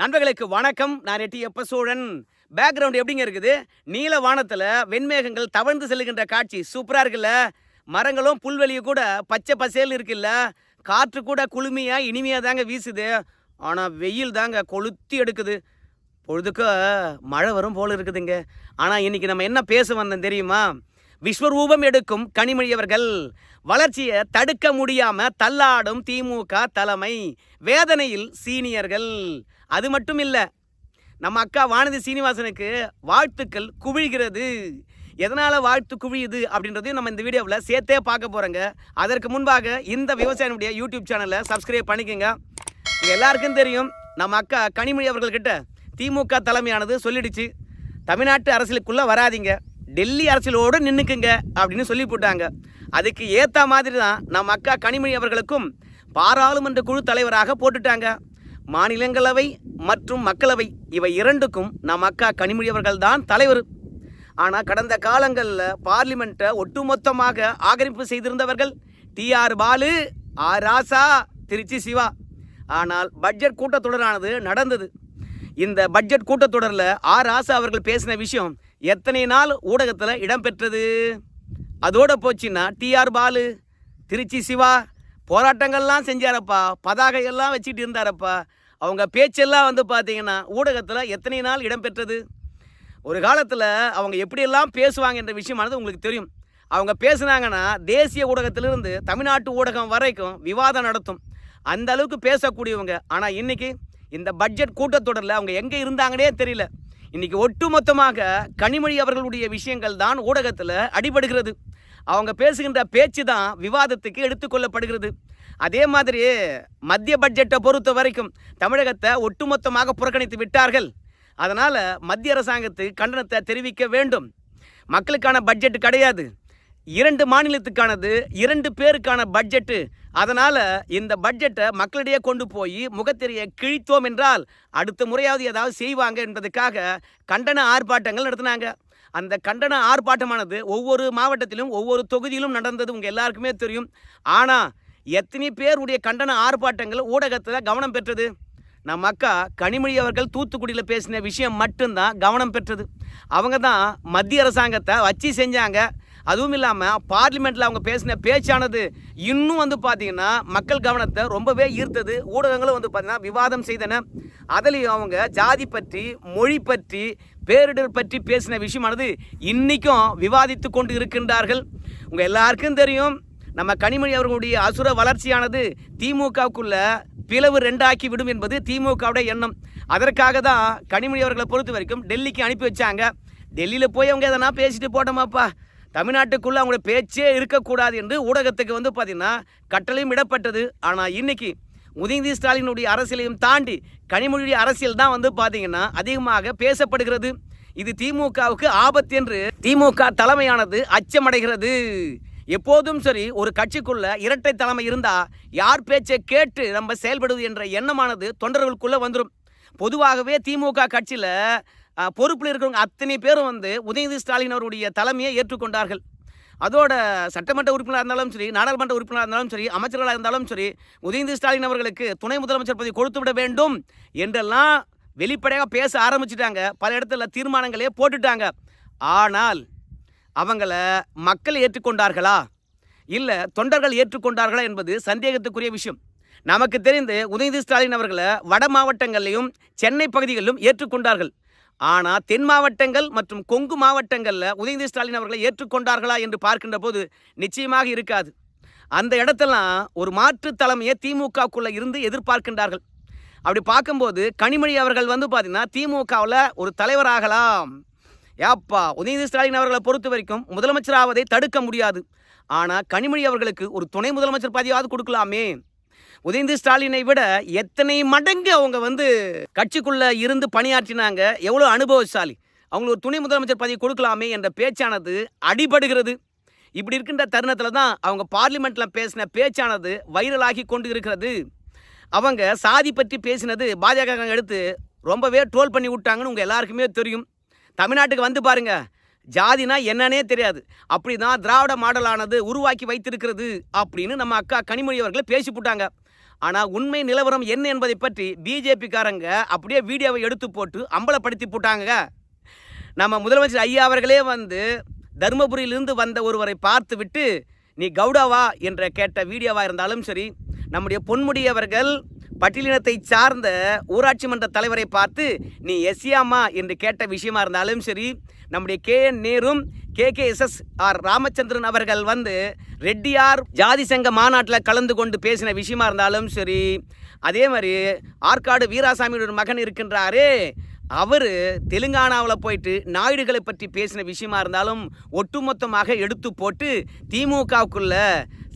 நண்பர்களுக்கு வணக்கம். நான் ரெட்டி எப்ப சோழன் பேக்ரவுண்ட் எப்படிங்க இருக்குது? நீல வானத்தில் வெண்மேகங்கள் தவழ்ந்து செல்லுகின்ற காட்சி சூப்பராக இருக்குல்ல. மரங்களும் புல்வெளியும் கூட பச்சை பசேல் இருக்குல்ல. காற்று கூட குளுமையாக இனிமையாக தாங்க வீசுது. ஆனால் வெயில் தாங்க கொளுத்தி எடுக்குது. பொழுதுக்கு மழை வரும் போல் இருக்குதுங்க. ஆனால் இன்னைக்கு நம்ம என்ன பேச வந்தோம் தெரியுமா? விஸ்வரூபம் எடுக்கும் கனிமொழி அவர்கள். வளர்ச்சியை தடுக்க முடியாமல் தள்ளாடும் திமுக தலைமை வேதனையில் சீனியர்கள். அது மட்டும் இல்லை நம்ம அக்கா வானதி சீனிவாசனுக்கு வாழ்த்துக்கள் குவிழ்கிறது எதனால் வாழ்த்து குவியுது அப்படின்றதையும் நம்ம இந்த வீடியோவில் சேர்த்தே பார்க்க போகிறோங்க அதற்கு முன்பாக இந்த விவசாயினுடைய யூடியூப் சேனலை சப்ஸ்கிரைப் பண்ணிக்கோங்க. எல்லாருக்கும் தெரியும் நம்ம அக்கா கனிமொழி அவர்கள்கிட்ட திமுக தலைமையானது சொல்லிடுச்சு தமிழ்நாட்டு அரசியலுக்குள்ளே வராதீங்க. டெல்லி அரசியலோடு நின்றுக்குங்க அப்படின்னு சொல்லி போட்டாங்க. அதுக்கு ஏற்ற மாதிரி தான் நம்ம அக்கா கனிமொழி அவர்களுக்கும் பாராளுமன்ற குழு தலைவராக போட்டுட்டாங்க. மாநிலங்களவை மற்றும் மக்களவை இவை இரண்டுக்கும் நம் அக்கா கனிமொழி அவர்கள்தான் தலைவர். ஆனால் கடந்த காலங்களில் பார்லிமெண்ட்டை ஒட்டுமொத்தமாக ஆக்கிரமிப்பு செய்திருந்தவர்கள் T R Balu R Raja Tiruchi Siva. ஆனால் பட்ஜெட் கூட்டத்தொடரானது நடந்தது. இந்த பட்ஜெட் கூட்டத்தொடரில் ஆர் ராசா அவர்கள் பேசின விஷயம் எத்தனை நாள் ஊடகத்தில் இடம்பெற்றது? அதோட போச்சுன்னா டிஆர் பாலு திருச்சி சிவா போராட்டங்கள்லாம் செஞ்சாரப்பா பதாகை எல்லாம் வச்சுட்டு இருந்தாரப்பா. அவங்க பேச்செல்லாம் வந்து பார்த்தீங்கன்னா ஊடகத்தில் எத்தனை நாள் இடம்பெற்றது ஒரு காலத்தில் அவங்க எப்படியெல்லாம் பேசுவாங்க என்ற விஷயமானது உங்களுக்கு தெரியும். அவங்க பேசுனாங்கன்னா தேசிய ஊடகத்திலிருந்து தமிழ்நாட்டு ஊடகம் வரைக்கும் விவாதம் நடத்தும். அந்த அளவுக்கு பேசக்கூடியவங்க. ஆனால் இன்றைக்கி இந்த பட்ஜெட் கூட்டத்தொடரில் அவங்க எங்கே இருந்தாங்கன்னே தெரியல. இன்றைக்கி ஒட்டுமொத்தமாக கனிமொழி அவர்களுடைய விஷயங்கள் தான் ஊடகத்தில் அடிபடுகிறது. அவங்க பேசுகின்ற பேச்சு தான் விவாதத்துக்கு எடுத்துக்கொள்ளப்படுகிறது. அதே மாதிரி மத்திய பட்ஜெட்டை பொறுத்த வரைக்கும் தமிழகத்தை ஒட்டுமொத்தமாக புறக்கணித்து விட்டார்கள். அதனால் மத்திய அரசாங்கத்துக்கு கண்டனத்தை தெரிவிக்க வேண்டும். மக்களுக்கான பட்ஜெட் கிடையாது. இரண்டு மாநிலத்துக்கானது இரண்டு பேருக்கான பட்ஜெட்டு அதனால் இந்த பட்ஜெட்டை மக்களிடையே கொண்டு போய் முகத்திரையை கிழித்தோம் என்றால் அடுத்த முறையாவது ஏதாவது செய்வாங்க என்பதற்காக கண்டன ஆர்ப்பாட்டங்கள் நடத்தினாங்க. அந்த கண்டன ஆர்ப்பாட்டமானது ஒவ்வொரு மாவட்டத்திலும் ஒவ்வொரு தொகுதியிலும் நடந்தது உங்கள் எல்லாருக்குமே தெரியும். ஆனால் எத்தனை பேருடைய கண்டன ஆர்ப்பாட்டங்கள் ஊடகத்தில் கவனம் பெற்றது? நம்ம அக்கா கனிமொழி அவர்கள் தூத்துக்குடியில் பேசின விஷயம் மட்டும்தான் கவனம் பெற்றது. அவங்க தான் மத்திய அரசாங்கத்தை வச்சு செஞ்சாங்க. அதுவும் இல்லாமல் பார்லிமெண்ட்டில் அவங்க பேசின பேச்சானது இன்னும் வந்து பார்த்திங்கன்னா மக்கள் கவனத்தை ரொம்பவே ஈர்த்தது. ஊடகங்களும் வந்து பார்த்திங்கன்னா விவாதம் செய்தன. அதுலேயும் அவங்க ஜாதி பற்றி மொழி பற்றி பேரிடர் பற்றி பேசின விஷயமானது இன்றைக்கும் விவாதித்து கொண்டு இருக்கின்றார்கள். உங்கள் எல்லாருக்கும் தெரியும் நம்ம கனிமொழி அவர்களுடைய அசுர வளர்ச்சியானது திமுகவுக்குள்ள பிளவு ரெண்டாக்கி விடும் என்பது திமுகவுடைய எண்ணம். அதற்காக தான் கனிமொழி அவர்களை பொறுத்த வரைக்கும் டெல்லிக்கு அனுப்பி வச்சாங்க. டெல்லியில் போய் அவங்க எதனா பேசிட்டு போட்டோமாப்பா. தமிழ்நாட்டுக்குள்ளே அவங்களோட பேச்சே இருக்கக்கூடாது என்று ஊடகத்துக்கு வந்து பார்த்திங்கன்னா கட்டளையும் இடப்பட்டது ஆனால் இன்னைக்கு உதயநிதி ஸ்டாலினுடைய அரசியலையும் தாண்டி கனிமொழியுடைய அரசியல் தான் வந்து பார்த்திங்கன்னா அதிகமாக பேசப்படுகிறது. இது திமுகவுக்கு ஆபத்து என்று திமுக தலைமையானது அச்சமடைகிறது. எப்போதும் சரி ஒரு கட்சிக்குள்ள இரட்டை தலைமை இருந்தா யார் பேச்சை கேட்டு நம்ம செயல்படுவது என்ற எண்ணமானது தொண்டர்களுக்குள்ள வந்துடும் பொதுவாகவே திமுக கட்சியில் பொறுப்பில் இருக்கிறவங்க அத்தனை பேரும் வந்து உதயநிதி ஸ்டாலின் அவருடைய தலைமையை ஏற்றுக்கொண்டார்கள். அதோட சட்டமன்ற உறுப்பினராக இருந்தாலும் சரி நாடாளுமன்ற உறுப்பினராக இருந்தாலும் சரி அமைச்சர்களாக இருந்தாலும் சரி உதயநிதி ஸ்டாலின் அவர்களுக்கு துணை முதலமைச்சர் பதவி கொடுத்து விட வேண்டும் என்றெல்லாம் வெளிப்படையாக பேச ஆரம்பிச்சிட்டாங்க. பல இடத்துல தீர்மானங்களே போட்டுட்டாங்க. ஆனால் அவங்கள மக்கள் ஏற்றுக்கொண்டார்களா? இல்லை தொண்டர்கள் ஏற்றுக்கொண்டார்களா என்பது சந்தேகத்துக்குரிய விஷயம். நமக்கு தெரிந்து உதயநிதி ஸ்டாலின் அவர்களை வட மாவட்டங்கள்லையும் சென்னை பகுதிகளிலும் ஏற்றுக்கொண்டார்கள். ஆனால் தென் மாவட்டங்கள் மற்றும் கொங்கு மாவட்டங்களில் உதயநிதி ஸ்டாலின் அவர்களை ஏற்றுக்கொண்டார்களா என்று பார்க்கின்ற போது நிச்சயமாக இருக்காது. அந்த இடத்தெல்லாம் ஒரு மாற்று தலைமையை திமுகக்குள்ளே இருந்து எதிர்பார்க்கின்றார்கள். அப்படி பார்க்கும்போது கனிமொழி அவர்கள் வந்து பார்த்தீங்கன்னா திமுகவில் ஒரு தலைவராகலாம். ஏப்பா உதயநிதி ஸ்டாலின் அவர்களை பொறுத்த வரைக்கும் முதலமைச்சராவதை தடுக்க முடியாது. ஆனால் கனிமொழி அவர்களுக்கு ஒரு துணை முதலமைச்சர் பதவியாவது கொடுக்கலாமே. உதயநிதி ஸ்டாலினை விட எத்தனை மடங்கு அவங்க வந்து கட்சிக்குள்ளே இருந்து பணியாற்றினாங்க எவ்வளோ அனுபவசாலி. அவங்களுக்கு ஒரு துணை முதலமைச்சர் பதவி கொடுக்கலாமே என்ற பேச்சானது அடிபடுகிறது. இப்படி இருக்கின்ற தருணத்தில் தான் அவங்க பார்லிமெண்ட்டில் பேசின பேச்சானது வைரலாகி கொண்டு இருக்கிறது. அவங்க சாதி பற்றி பேசினது பாஜக எடுத்து ரொம்பவே ட்ரோல் பண்ணி விட்டாங்கன்னு உங்கள் எல்லாருக்குமே தெரியும். தமிழ்நாட்டுக்கு வந்து பாருங்க. ஜாதினா என்னன்னே தெரியாது. அப்படி தான் திராவிட மாடலானது உருவாக்கி வைத்திருக்கிறது அப்படின்னு நம்ம அக்கா கனிமொழி அவர்கள் பேசி போட்டாங்க ஆனால் உண்மை நிலவரம் என்ன என்பதை பற்றி பிஜேபிக்காரங்க அப்படியே வீடியோவை எடுத்து போட்டு அம்பலப்படுத்தி போட்டாங்க நம்ம முதலமைச்சர் ஐயா அவர்களே வந்து தருமபுரியிலிருந்து வந்த ஒருவரை பார்த்து விட்டு நீ கவுடாவா என்ற கேட்ட வீடியோவாக இருந்தாலும் சரி நம்முடைய பொன்முடி அவர்கள் பட்டியலினத்தை சார்ந்த ஊராட்சி மன்ற தலைவரை பார்த்து நீ எஸ்யாமா என்று கேட்ட விஷயமா இருந்தாலும் சரி நம்முடைய கே. என். நேரும் K. K. S. S. R. Ramachandran அவர்கள் வந்து ரெட்டியார் ஜாதி சங்க மாநாட்டில் கலந்து கொண்டு பேசின விஷயமா இருந்தாலும் சரி அதே மாதிரி ஆற்காடு வீராசாமியோட மகன் இருக்கின்றாரே அவர் தெலுங்கானாவில் போயிட்டு நாயுடுகளை பற்றி பேசின விஷயமா இருந்தாலும் ஒட்டுமொத்தமாக எடுத்து போட்டு திமுகவுக்குள்ள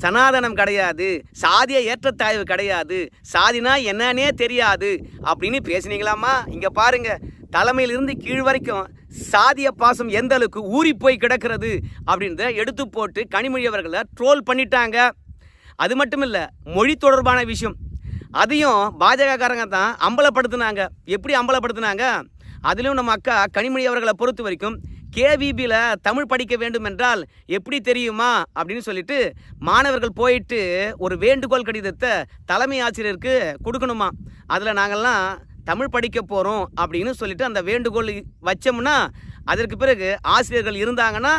சனாதனம் கிடையாது சாதிய ஏற்றத்தாழ்வு கிடையாது சாதினா என்னன்னே தெரியாது அப்படின்னு பேசுனீங்களாமா இங்கே பாருங்க தலைமையிலிருந்து கீழ் வரைக்கும் சாதிய பாசம் எந்த அளவுக்கு ஊறி போய் கிடக்கிறது அப்படின்றத எடுத்து போட்டு கனிமொழி அவர்களை ட்ரோல் பண்ணிட்டாங்க. அது மட்டும் இல்லை மொழி தொடர்பான விஷயம். அதையும் பாஜகக்காரங்க தான் அம்பலப்படுத்தினாங்க. எப்படி அம்பலப்படுத்தினாங்க? அதிலும் நம்ம அக்கா கனிமொழி அவர்களை பொறுத்த வரைக்கும் கேவிபியில் தமிழ் படிக்க வேண்டும் என்றால் எப்படி தெரியுமா? அப்படின்னு சொல்லிட்டு மாணவர்கள் போயிட்டு ஒரு வேண்டுகோள் கடிதத்தை தலைமை ஆசிரியருக்கு கொடுக்கணுமா? அதில் நாங்கள்லாம் தமிழ் படிக்க போகிறோம் அப்படின்னு சொல்லிட்டு அந்த வேண்டுகோள் வச்சோம்னா அதற்கு பிறகு ஆசிரியர்கள் இருந்தாங்கன்னா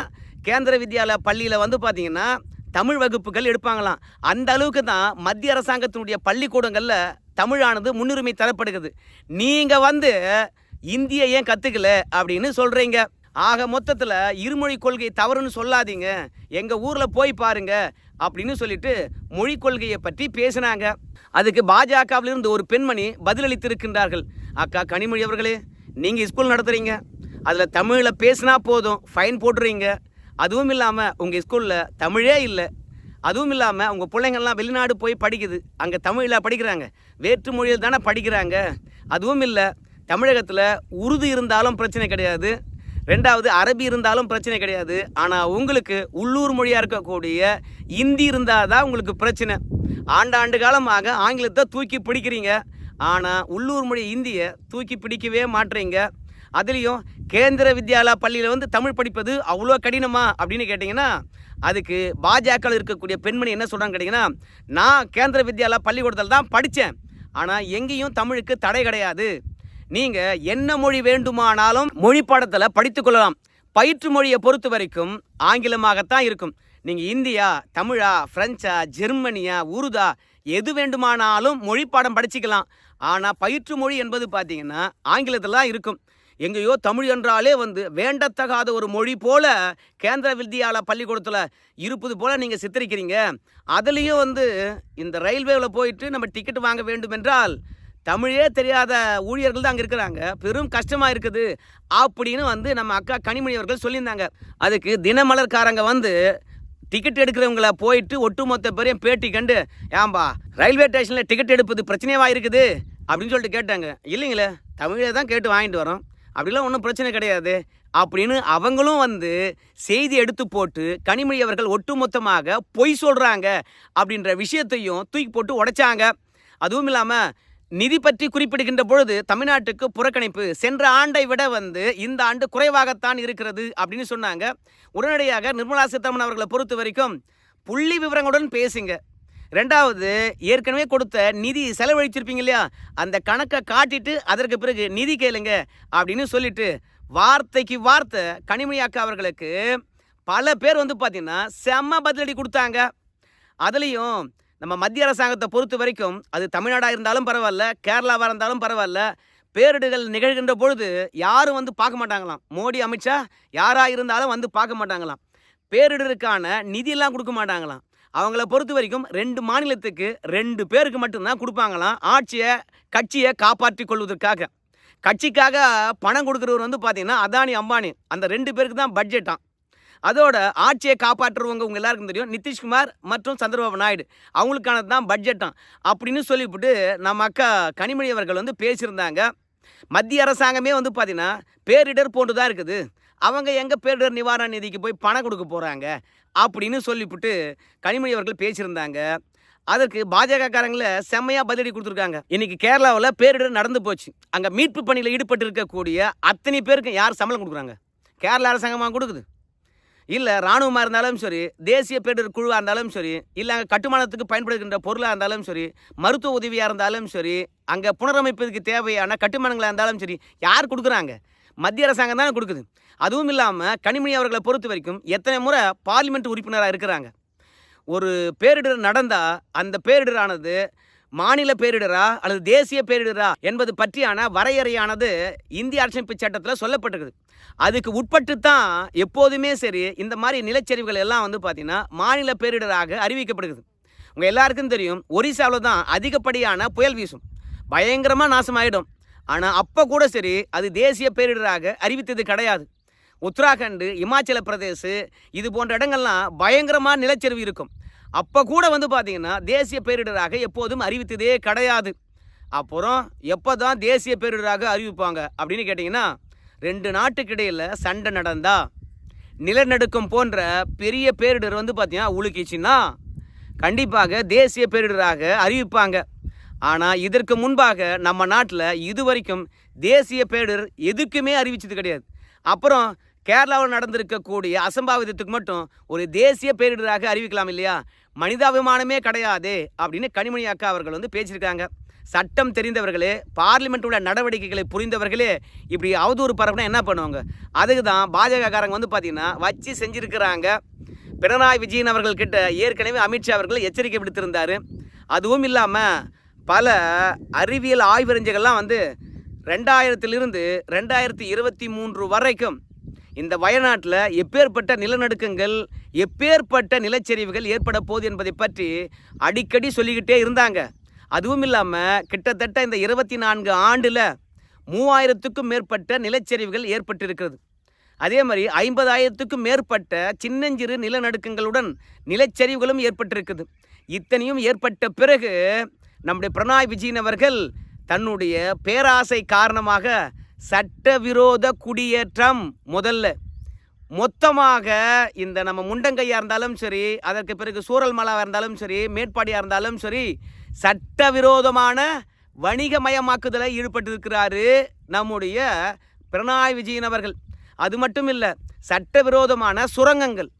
கேந்திர வித்யாலய பள்ளியில் வந்து பார்த்திங்கன்னா தமிழ் வகுப்புகள் எடுப்பாங்களாம். அந்த அளவுக்கு தான் மத்திய அரசாங்கத்தினுடைய பள்ளிக்கூடங்களில் தமிழானது முன்னுரிமை தரப்படுகிறது. நீங்கள் வந்து இந்தியை ஏன் கற்றுக்கல அப்படின்னு சொல்கிறீங்க ஆக மொத்தத்தில் இருமொழி கொள்கை தவறுன்னு சொல்லாதீங்க. எங்கள் ஊரில் போய் பாருங்க அப்படின்னு சொல்லிட்டு மொழி கொள்கையை பற்றி பேசினாங்க. அதுக்கு பாஜகவிலிருந்து ஒரு பெண்மணி பதிலளித்திருக்கின்றார்கள். அக்கா கனிமொழி அவர்களே நீங்கள் ஸ்கூல் நடத்துகிறீங்க அதில் தமிழில் பேசினா போதும் ஃபைன் போட்டுறீங்க அதுவும் இல்லாமல் உங்கள் ஸ்கூலில் தமிழே இல்லை. அதுவும் இல்லாமல் உங்கள் பிள்ளைங்கள்லாம் வெளிநாடு போய் படிக்குது. அங்கே தமிழில் படிக்கிறாங்க. வேற்று மொழியில் தானே படிக்கிறாங்க. அதுவும் இல்லை தமிழகத்தில் உருது இருந்தாலும் பிரச்சனை கிடையாது. ரெண்டாவது அரபி இருந்தாலும் பிரச்சனை கிடையாது. ஆனால் உங்களுக்கு உள்ளூர் மொழியாக இருக்கக்கூடிய இந்தி இருந்தால் தான் உங்களுக்கு பிரச்சனை. ஆண்டாண்டு காலமாக ஆங்கிலத்தை தூக்கி பிடிக்கிறீங்க. ஆனால் உள்ளூர் மொழி இந்தியை தூக்கி பிடிக்கவே மாட்டுறீங்க அதுலேயும் கேந்திர வித்யாலா பள்ளியில் வந்து தமிழ் படிப்பது அவ்வளோ கடினமா? அப்படின்னு கேட்டிங்கன்னா அதுக்கு பாஜகவில் இருக்கக்கூடிய பெண்மணி என்ன சொல்கிறாங்க கேட்டிங்கன்னா நான் கேந்திர வித்யாலா பள்ளிக்கூடத்தில் தான் படித்தேன் ஆனால் எங்கேயும் தமிழுக்கு தடை கிடையாது. நீங்கள் என்ன மொழி வேண்டுமானாலும் மொழி பாடத்தில் படித்துக்கொள்ளலாம் பயிற்று மொழியை பொறுத்த வரைக்கும் ஆங்கிலமாகத்தான் இருக்கும். நீங்கள் இந்தியா தமிழா ஃப்ரெஞ்சா ஜெர்மனியா உருதா எது வேண்டுமானாலும் மொழி பாடம் படிச்சுக்கலாம். ஆனால் பயிற்று மொழி என்பது பார்த்தீங்கன்னா ஆங்கிலத்தில் தான் இருக்கும். எங்கேயோ தமிழ் என்றாலே வந்து வேண்டத்தகாத ஒரு மொழி போல கேந்திர வித்யாலா பள்ளிக்கூடத்தில் இருப்பது போல் நீங்கள் சித்தரிக்கிறீங்க. அதுலேயும் வந்து இந்த ரயில்வேவில் போயிட்டு நம்ம டிக்கெட் வாங்க வேண்டும் என்றால் தமிழே தெரியாத ஊழியர்கள் தான் அங்கே இருக்கிறாங்க. பெரும் கஷ்டமாக இருக்குது அப்படின்னு வந்து நம்ம அக்கா கனிமணி அவர்கள் சொல்லியிருந்தாங்க. அதுக்கு தினமலர்காரங்க வந்து டிக்கெட் எடுக்கிறவங்கள போயிட்டு ஒட்டுமொத்த பேரையும் பேட்டி கண்டு ஏம்பா ரயில்வே ஸ்டேஷனில் டிக்கெட் எடுப்பது பிரச்சனையாக இருக்குது அப்படின்னு சொல்லிட்டு கேட்டாங்க. இல்லைங்களே தமிழே தான் கேட்டு வாங்கிட்டு வரோம். அப்படிலாம் ஒன்றும் பிரச்சனை கிடையாது. அப்படின்னு அவங்களும் வந்து செய்தி எடுத்து போட்டு கனிமொழி அவர்கள் ஒட்டுமொத்தமாக பொய் சொல்கிறாங்க அப்படின்ற விஷயத்தையும் தூக்கி போட்டு உடைச்சாங்க. அதுவும் இல்லாமல் நிதி பற்றி குறிப்பிடுகின்ற பொழுது தமிழ்நாட்டுக்கு புறக்கணிப்பு சென்ற ஆண்டை விட வந்து இந்த ஆண்டு குறைவாகத்தான் இருக்கிறது அப்படின்னு சொன்னாங்க. உடனடியாக நிர்மலா சீதாராமன் அவர்களை பொறுத்த வரைக்கும் புள்ளி விவரங்களுடன் பேசுங்க. ரெண்டாவது ஏற்கனவே கொடுத்த நிதி செலவழிச்சிருப்பீங்க இல்லையா? அந்த கணக்கை காட்டிட்டு அதற்கு பிறகு நிதி கேளுங்க அப்படின்னு சொல்லிட்டு வார்த்தைக்கு வார்த்தை கனிமணி அக்கா அவர்களுக்கு பல பேர் வந்து பார்த்தீங்கன்னா செம்ம பதிலடி கொடுத்தாங்க. அதுலேயும் நம்ம மத்திய அரசாங்கத்தை பொறுத்த வரைக்கும் அது தமிழ்நாடாக இருந்தாலும் பரவாயில்ல கேரளாவாக இருந்தாலும் பரவாயில்ல பேரிடுகள் நிகழ்கின்ற பொழுது யாரும் வந்து பார்க்க மாட்டாங்களாம். மோடி அமித்ஷா யாராக இருந்தாலும் வந்து பார்க்க மாட்டாங்களாம். பேரிடருக்கான நிதியெல்லாம் கொடுக்க மாட்டாங்களாம். அவங்கள பொறுத்த வரைக்கும் ரெண்டு மாநிலத்துக்கு ரெண்டு பேருக்கு மட்டும்தான் கொடுப்பாங்களாம். ஆட்சியை கட்சியை காப்பாற்றி கொள்வதற்காக. கட்சிக்காக பணம் கொடுக்குறவர் வந்து பார்த்தீங்கன்னா அதானி அம்பானி. அந்த ரெண்டு பேருக்கு தான் பட்ஜெட்டான் அதோட ஆட்சியை காப்பாற்றுறவங்க உங்கள் எல்லாருக்கும் தெரியும். நிதிஷ்குமார் மற்றும் சந்திரபாபு நாயுடு. அவங்களுக்கானது தான் பட்ஜெட்டான் அப்படின்னு சொல்லிவிட்டு நம்ம அக்கா கனிமொழி அவர்கள் வந்து பேசியிருந்தாங்க. மத்திய அரசாங்கமே வந்து பார்த்திங்கன்னா பேரிடர் போன்று தான் இருக்குது. அவங்க எங்கே பேரிடர் நிவாரண நிதிக்கு போய் பணம் கொடுக்க போகிறாங்க அப்படின்னு சொல்லிவிட்டு கனிமொழி அவர்கள் பேசியிருந்தாங்க. அதற்கு பாஜகக்காரங்கள செம்மையாக பதிலடி கொடுத்துருக்காங்க. இன்னைக்கு கேரளாவில் பேரிடர் நடந்து போச்சு. அங்கே மீட்பு பணியில் ஈடுபட்டு இருக்கக்கூடிய அத்தனை பேருக்கு யார் சம்பளம் கொடுக்குறாங்க? கேரள அரசாங்கமாக கொடுக்குது. இல்லை இராணுவமாக இருந்தாலும் சரி தேசிய பேரிடர் குழுவாக இருந்தாலும் சரி இல்லை அங்கே கட்டுமானத்துக்கு பயன்படுகின்ற பொருளாக இருந்தாலும் சரி மருத்துவ உதவியாக இருந்தாலும் சரி அங்கே புனரமைப்பதற்கு தேவையான கட்டுமானங்களாக இருந்தாலும் சரி யார் கொடுக்குறாங்க? மத்திய அரசாங்கம் தானே கொடுக்குது. அதுவும் இல்லாமல் கனிமொழி அவர்களை பொறுத்த வரைக்கும் எத்தனை முறை பார்லிமெண்ட் உறுப்பினராக இருக்கிறாங்க. ஒரு பேரிடர் நடந்தால் அந்த பேரிடரானது மாநில பேரிடரா அல்லது தேசிய பேரிடரா என்பது பற்றியான வரையறையானது இந்திய அரசமைப்பு சட்டத்தில் சொல்லப்பட்டிருக்குது. அதுக்கு உட்பட்டு தான் எப்போதுமே சரி இந்த மாதிரி நிலச்சரிவுகள் எல்லாம் வந்து பார்த்திங்கன்னா மாநில பேரிடராக அறிவிக்கப்படுகிறது. உங்கள் எல்லாருக்கும் தெரியும் ஒரிசாவில் தான் அதிகப்படியான புயல் வீசும். பயங்கரமாக நாசமாயிடும். ஆனால் அப்போ கூட சரி அது தேசிய பேரிடராக அறிவித்தது கிடையாது. உத்தராகண்ட் இமாச்சல பிரதேஷ் இது போன்ற இடங்கள்லாம் பயங்கரமாக நிலச்சரிவு இருக்கும். அப்போ கூட வந்து பார்த்தீங்கன்னா தேசிய பேரிடராக எப்போதும் அறிவித்ததே கிடையாது. அப்புறம் எப்போ தான் தேசிய பேரிடராக அறிவிப்பாங்க அப்படின்னு கேட்டிங்கன்னா ரெண்டு நாட்டுக்கு இடையில் சண்டை நடந்தா நிலநடுக்கம் போன்ற பெரிய பேரிடர் வந்து பார்த்திங்கன்னா உழுக்கிச்சின்னா கண்டிப்பாக தேசிய பேரிடராக அறிவிப்பாங்க. ஆனால் இதற்கு முன்பாக நம்ம நாட்டில் இதுவரைக்கும் தேசிய பேரிடர் எதுக்குமே அறிவிச்சது கிடையாது. அப்புறம் கேரளாவில் நடந்திருக்கக்கூடிய அசம்பாவிதத்துக்கு மட்டும் ஒரு தேசிய பேரிடராக அறிவிக்கலாம் இல்லையா? மனிதாபிமானமே கிடையாது அப்படின்னு கனிமணி அக்கா அவர்கள் வந்து பேசியிருக்காங்க. சட்டம் தெரிந்தவர்களே பார்லிமெண்ட் உள்ள நடவடிக்கைகளை புரிந்தவர்களே இப்படி அவதூறு பரப்புனா என்ன பண்ணுவாங்க? அதுக்கு தான் பாஜகக்காரங்க வந்து பார்த்தீங்கன்னா வச்சு செஞ்சுருக்கிறாங்க. பினராயி விஜயன் அவர்கள்கிட்ட ஏற்கனவே அமித்ஷா அவர்கள் எச்சரிக்கை விடுத்திருந்தார். அதுவும் இல்லாமல் பல அறிவியல் ஆய்வறிஞர்கள்லாம் வந்து ரெண்டாயிரத்திலிருந்து ரெண்டாயிரத்தி இருபத்தி மூன்று வரைக்கும் இந்த வயநாட்டில் எப்பேற்பட்ட நிலநடுக்கங்கள் எப்பேற்பட்ட நிலச்சரிவுகள் ஏற்பட போகுது என்பதை பற்றி அடிக்கடி சொல்லிக்கிட்டே இருந்தாங்க. அதுவும் இல்லாமல் கிட்டத்தட்ட இந்த இருபத்தி நான்கு ஆண்டில் மூவாயிரத்துக்கும் மேற்பட்ட நிலச்சரிவுகள் ஏற்பட்டிருக்கிறது. அதே மாதிரி ஐம்பதாயிரத்துக்கும் மேற்பட்ட சின்னஞ்சிறு நிலநடுக்கங்களுடன் நிலச்சரிவுகளும் ஏற்பட்டிருக்குது. இத்தனையும் ஏற்பட்ட பிறகு நம்முடைய பிரணாய் விஜயன் அவர்கள் தன்னுடைய பேராசை காரணமாக சட்டவிரோத குடியேற்றம் முதல்ல. மொத்தமாக இந்த நம்ம முண்டங்கையாக இருந்தாலும் சரி அதற்கு பிறகு சூரல் மலாவாக இருந்தாலும் சரி மேற்பாடியாக இருந்தாலும் சரி சட்டவிரோதமான வணிகமயமாக்குதலை ஈடுபட்டிருக்கிறாரு நம்முடைய பிரணாய் விஜயன் அவர்கள். அது மட்டும் இல்லை சட்டவிரோதமான சுரங்கங்கள்.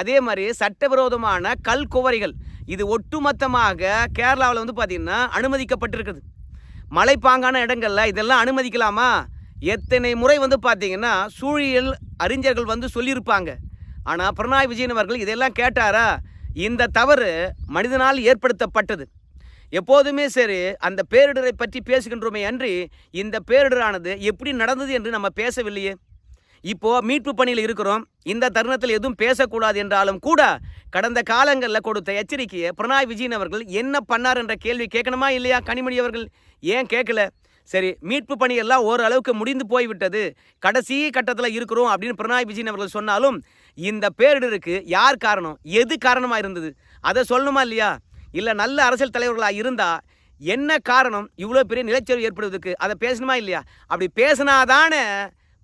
அதே மாதிரி சட்டவிரோதமான கல் குவரிகள் இது ஒட்டுமொத்தமாக கேரளாவில் வந்து பார்த்திங்கன்னா அனுமதிக்கப்பட்டிருக்குது. மலைப்பாங்கான இடங்கள்ல இதெல்லாம் அனுமதிக்கலாமா? எத்தனை முறை வந்து பார்த்தீங்கன்னா சூழியல் அறிஞர்கள் வந்து சொல்லியிருப்பாங்க. ஆனால் பிரணாய் விஜயன் அவர்கள் இதெல்லாம் கேட்டாரா? இந்த தவறு மனிதனால் ஏற்படுத்தப்பட்டது. எப்போதுமே சரி அந்த பேரிடரை பற்றி பேசுகின்றோமே அன்றி இந்த பேரிடரானது எப்படி நடந்தது என்று நம்ம பேசவில்லையே. இப்போது மீட்பு பணியில் இருக்கிறோம். இந்த தருணத்தில் எதுவும் பேசக்கூடாது என்றாலும் கூட கடந்த காலங்களில் கொடுத்த எச்சரிக்கையை பிரணாய் விஜயன் அவர்கள் என்ன பண்ணார் என்ற கேள்வி கேட்கணுமா இல்லையா கனிமொழி அவர்கள்? ஏன் கேட்கல? சரி மீட்பு பணியெல்லாம் ஓரளவுக்கு முடிந்து போய்விட்டது. கடைசி கட்டத்தில் இருக்கிறோம் அப்படின்னு பிரணாய் விஜயன் அவர்கள் சொன்னாலும் இந்த பேரிடருக்கு யார் காரணம்? எது காரணமாக இருந்தது? அதை சொல்லணுமா இல்லையா? இல்லை நல்ல அரசியல் தலைவர்களாக இருந்தால் என்ன காரணம்? இவ்வளோ பெரிய நிலச்சரிவு ஏற்படுவதற்கு அதை பேசணுமா இல்லையா? அப்படி பேசினாதானே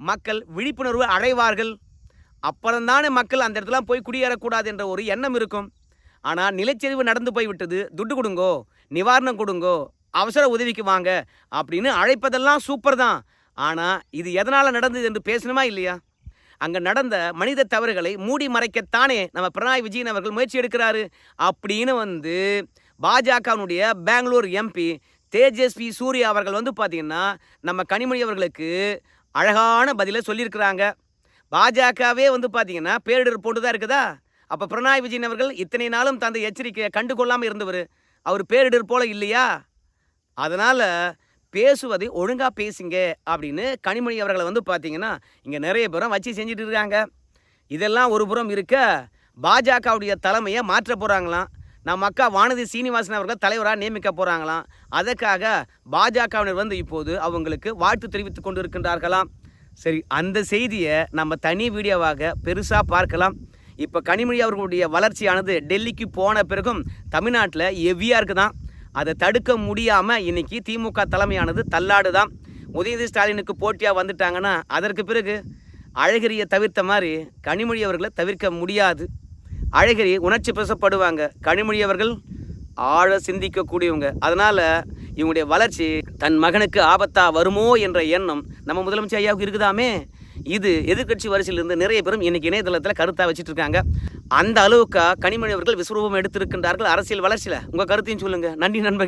மக்கள் விழிப்புணர்வு அடைவார்கள். அப்புறம்தானே மக்கள் அந்த இடத்துல போய் குடியேறக்கூடாது என்ற ஒரு எண்ணம் இருக்கும். ஆனால் நிலச்சரிவு நடந்து போய்விட்டது. துட்டு கொடுங்கோ நிவாரணம் கொடுங்கோ அவசர உதவிக்கு வாங்க அப்படின்னு அழைப்பதெல்லாம் சூப்பர் தான். ஆனால் இது எதனால் நடந்தது என்று பேசணுமா இல்லையா? அங்கே நடந்த மனித தவறுகளை மூடி மறைக்கத்தானே நம்ம பிரணாய் விஜயன் அவர்கள் முயற்சி எடுக்கிறாரு அப்படின்னு வந்து பாஜகவினுடைய பெங்களூர் எம்பி தேஜஸ்வி சூர்யா அவர்கள் வந்து பார்த்தீங்கன்னா நம்ம கனிமொழி அவர்களுக்கு அழகான பதிலை சொல்லியிருக்கிறாங்க. பாஜகவே வந்து பார்த்திங்கன்னா பேரிடர் போட்டு தான் இருக்குதா? அப்போ பிரணாய் விஜயன் அவர்கள் இத்தனை நாளும் தந்த எச்சரிக்கையை கண்டு கொள்ளாமல் இருந்தவர். அவர் பேரிடர் போல இல்லையா? அதனால் பேசுவதை ஒழுங்காக பேசுங்க அப்படின்னு கனிமொழி அவர்களை வந்து பார்த்தீங்கன்னா இங்கே நிறைய பேரும் வச்சு செஞ்சுட்டு இருக்காங்க. இதெல்லாம் ஒரு புறம் இருக்க பாஜகவுடைய தலைமையை மாற்ற போகிறாங்களாம் நம்ம அக்கா வானதி சீனிவாசன் அவர்கள் தலைவராக நியமிக்க போகிறாங்களாம் அதற்காக பாஜகவினர் வந்து இப்போது அவங்களுக்கு வாழ்த்து தெரிவித்துக் கொண்டு இருக்கின்றார்களாம் சரி அந்த செய்தியை நம்ம தனி வீடியோவாக பெருசாக பார்க்கலாம். இப்போ கனிமொழி அவர்களுடைய வளர்ச்சியானது டெல்லிக்கு போன பிறகும் தமிழ்நாட்டில் ஹெவியாக இருக்குதான் அதை தடுக்க முடியாமல் இன்றைக்கி திமுக தலைமையானது தள்ளாடு தான் உதயநிதி ஸ்டாலினுக்கு போட்டியாக வந்துட்டாங்கன்னா அதற்கு பிறகு அழகிரியை தவிர்த்த மாதிரி கனிமொழி அவர்களை தவிர்க்க முடியாது. அழகிரி உணர்ச்சி பேசப்படுவாங்க கனிமொழி அவர்கள் ஆழ சிந்திக்கக்கூடியவங்க. அதனால் இவங்களுடைய வளர்ச்சி தன் மகனுக்கு ஆபத்தாக வருமோ என்ற எண்ணம் நம்ம முதலமைச்சர் ஐயாவுக்கு இருக்குதாமே? இது எதிர்க்கட்சி வரிசையிலிருந்து நிறைய பேரும் இன்னைக்கு இணையதளத்தில் கருத்தாக வச்சுட்டு இருக்காங்க அந்த அளவுக்கு கனிமொழி அவர்கள் விஸ்வரூபம் எடுத்திருக்கின்றார்கள் அரசியல் வளர்ச்சியில். உங்கள் கருத்தையும் சொல்லுங்க. நன்றி நண்பர்கள்.